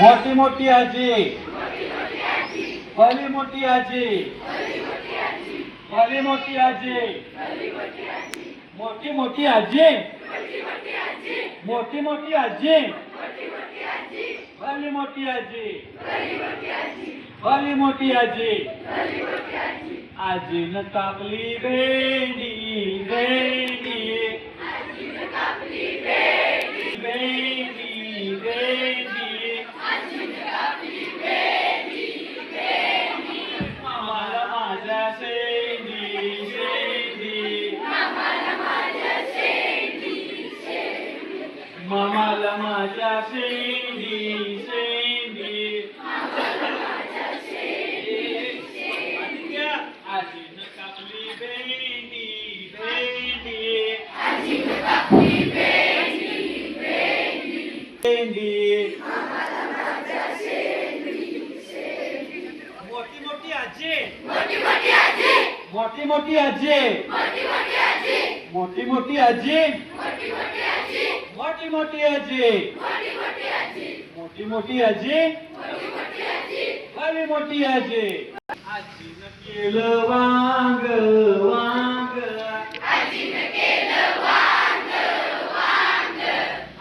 मोठी मोठी आजी. भली मोठी आजी. भली मोठी आजी. मोठी मोठी आजी. मोठी मोठी आजी. भली मोठी आजी. भली मोठी आजी. आजीनं कापली भेंडी भेंडी भेंडी मामाला माझ्या शेंडी शेंडी. आजीनं कापली भेंडी. भेंडी. मोठी मोठी आजी. मोठी मोठी आजी. मोठी मोठी आजी. मोठी मोठी आजी. मोठी मोठी आजी. भली मोठी आजी. आजीनं केलं वांग वांग.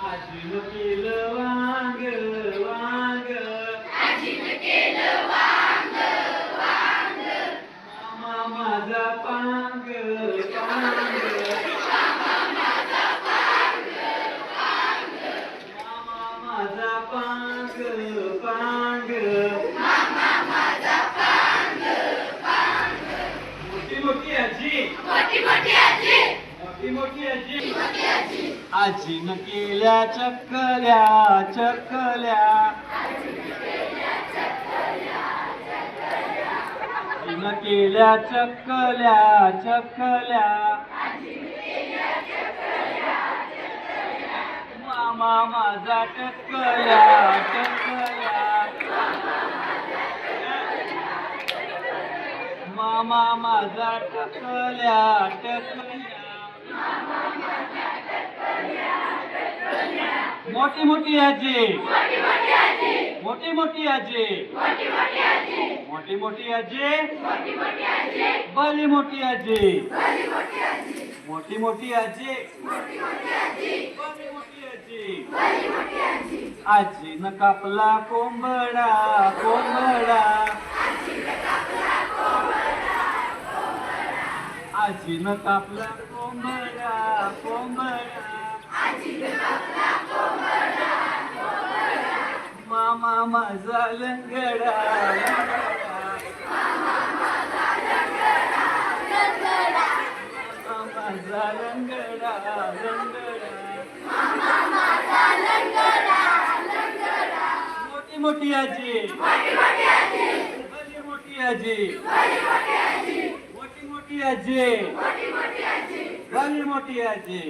आजीनं केलं वांग वांग मामा माझा पांग पांग मामा माझा पांग पांग मोठी मोठी आजी मोठी मोठी आजी आजीनं केल्या चक्कल्या चक्कल्या आजीनं केल्या चक्कल्या चक्कल्या मामा माझा टक्कल्या टक्कल्या मामा माझा टकल्या टकल्या मोठी मोठी आजी. मोठी मोठी आजी. मोठी मोठी आजी. भली मोठी आजी. मोठी मोठी आजी. भली मोठी आजी आजीनं कापला कोंबडा कोंबडा. आजीनं कापला कोंबडा कोंबडा. मामा माझा लंगडा. मामा माझा लंगडा लंगडा. मोठी मोठी आजी. भली मोठी आजी. मोठी मोठी आजी. मोठी मोठी आजी.